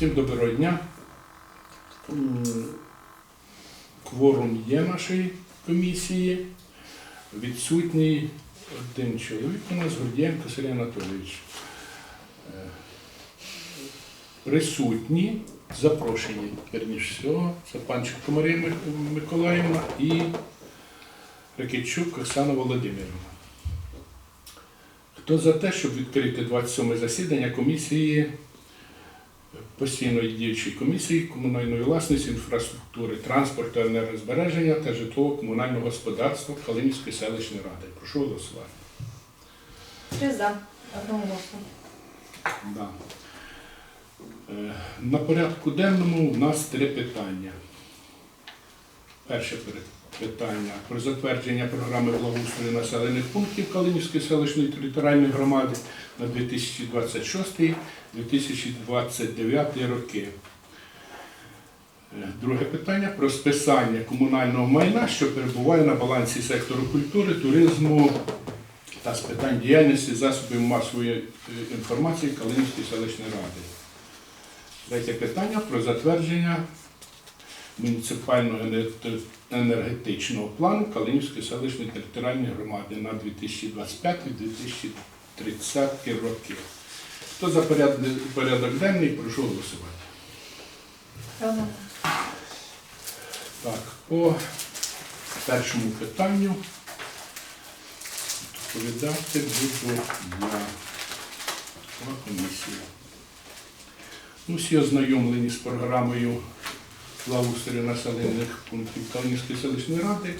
Всім доброго дня. Кворум є нашої комісії. Відсутній один чоловік у нас Гордієнко Сергій Анатолійович. Е, Присутні, запрошені, верніше всього, це панченко Марія Ми- Миколаївна і Ракичук Оксана Володимирівна. Хто за те, щоб відкрити 27 засідання комісії постійної діючої комісії комунальної власності, інфраструктури, транспорту, енергозбереження та житлово-комунального господарства Калинівської селищної ради. Прошу голосувати. Три за. Одноголосно. Да. Е, На порядку денному у нас три питання. Перше питання про затвердження програми благоустрою населених пунктів Калинівської селищної територіальної громади на 2026-2029 роки. Е, Друге питання про списання комунального майна, що перебуває на балансі сектору культури, туризму та з питань діяльності засобів масової е, інформації Калинівської селищної ради. Третє питання про затвердження муніципального енер- енергетичного плану Калинівської селищної територіальної громади на 2025-2030 роки. Хто за порядок, денний, прошу голосувати. Так, по першому питанню доповідати буду я комісії. Ну, всі ознайомлені з програмою благоустрою населених пунктів Калинівської селищної ради.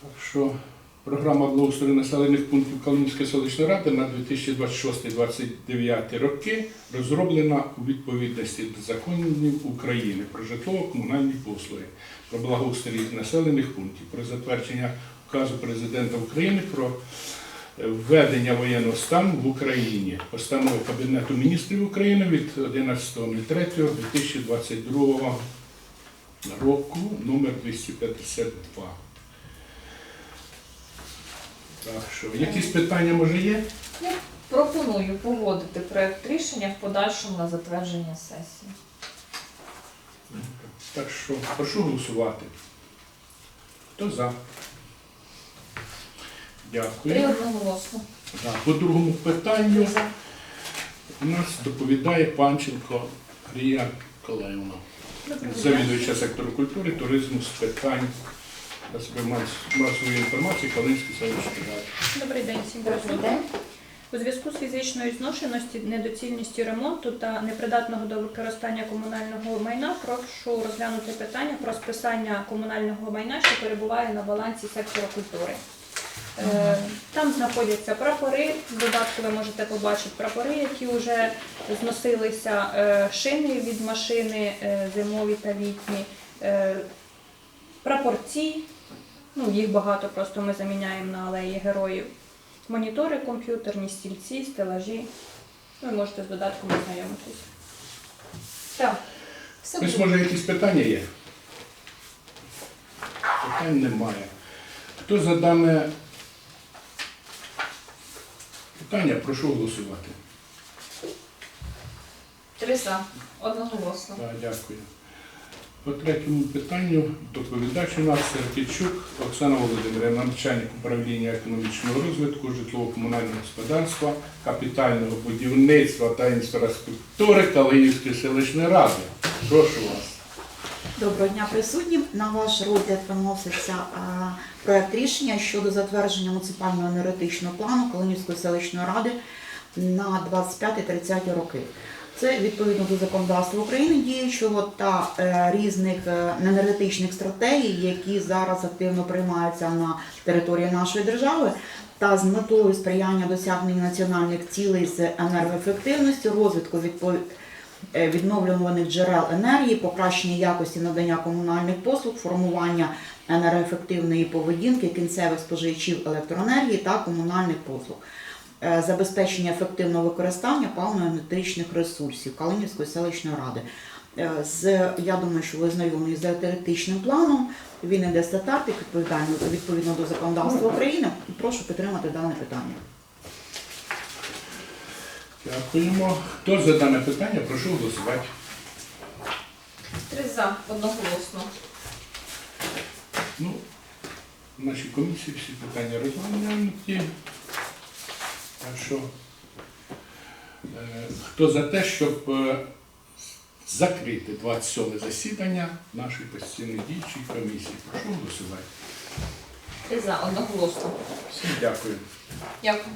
Так що програма благоустрою населених пунктів Калинівської селищної ради на 2026-2029 роки розроблена у відповідності до законів України про житлово-комунальні послуги, про благоустрій населених пунктів, про затвердження указу президента України про введення воєнного стану в Україні, постанови Кабінету міністрів України від 11.03.2022 року номер 252. Так що, якісь питання може є? Я пропоную погодити проект рішення в подальшому на затвердження сесії. Так що прошу голосувати. Хто за? Три Дякую. одноголосно. Так, По другому питанню у нас доповідає Панченко Рія дня. завідуюча сектору культури, туризму з питань засобів мас- масової інформації Калинської селищної ради. Добрий день всім Добрий присутнім. день. У зв'язку з фізичною зношеністю, недоцільністю ремонту та непридатного до використання комунального майна прошу розглянути питання про списання комунального майна, що перебуває на балансі сектора культури. Е, Там знаходяться прапори, в додатку ви можете побачити прапори, які вже зносилися, е, шини від машини е, зимові та літні, е, прапорці, ну їх багато, просто ми заміняємо на алеї героїв. Монітори комп'ютерні, стільці, стелажі. Ви можете з додатком ознайомитись. Так. Все Ось буде. може якісь питання є? Питань немає. Хто за дане питання, прошу голосувати. Три за. Одноголосно. Так, дякую. По третьому питанню доповідач у нас Серкічук Оксана Володимирівна, начальник управління економічного розвитку, житлово-комунального господарства, капітального будівництва та інфраструктури Калинівської селищної ради. Прошу вас. Доброго дня присутнім. На ваш розгляд виноситься проект рішення щодо затвердження муніципального енергетичного плану Калинівської селищної ради на 25-30 роки. Це відповідно до законодавства України діючого та е, різних е, енергетичних стратегій, які зараз активно приймаються на території нашої держави, та з метою сприяння досягнення національних цілей з енергоефективності, розвитку відпов- е, відновлюваних джерел енергії, покращення якості надання комунальних послуг, формування енергоефективної поведінки кінцевих споживачів електроенергії та комунальних послуг, е, забезпечення ефективного використання паливно-енергетичних ресурсів Калинівської селищної ради. Е, З, я думаю, що ви знайомі з енергетичним планом. Він іде статартик відповідально відповідно до законодавства України. Прошу підтримати дане питання. Дякуємо. Хто за дане питання, прошу голосувати. Три за одноголосно. Ну, в нашій комісії всі питання розглянуті. Так що, е, хто за те, щоб е, закрити 27 засідання нашої постійної діючої комісії, прошу голосувати. Три за одноголосно. Всім дякую. Дякую.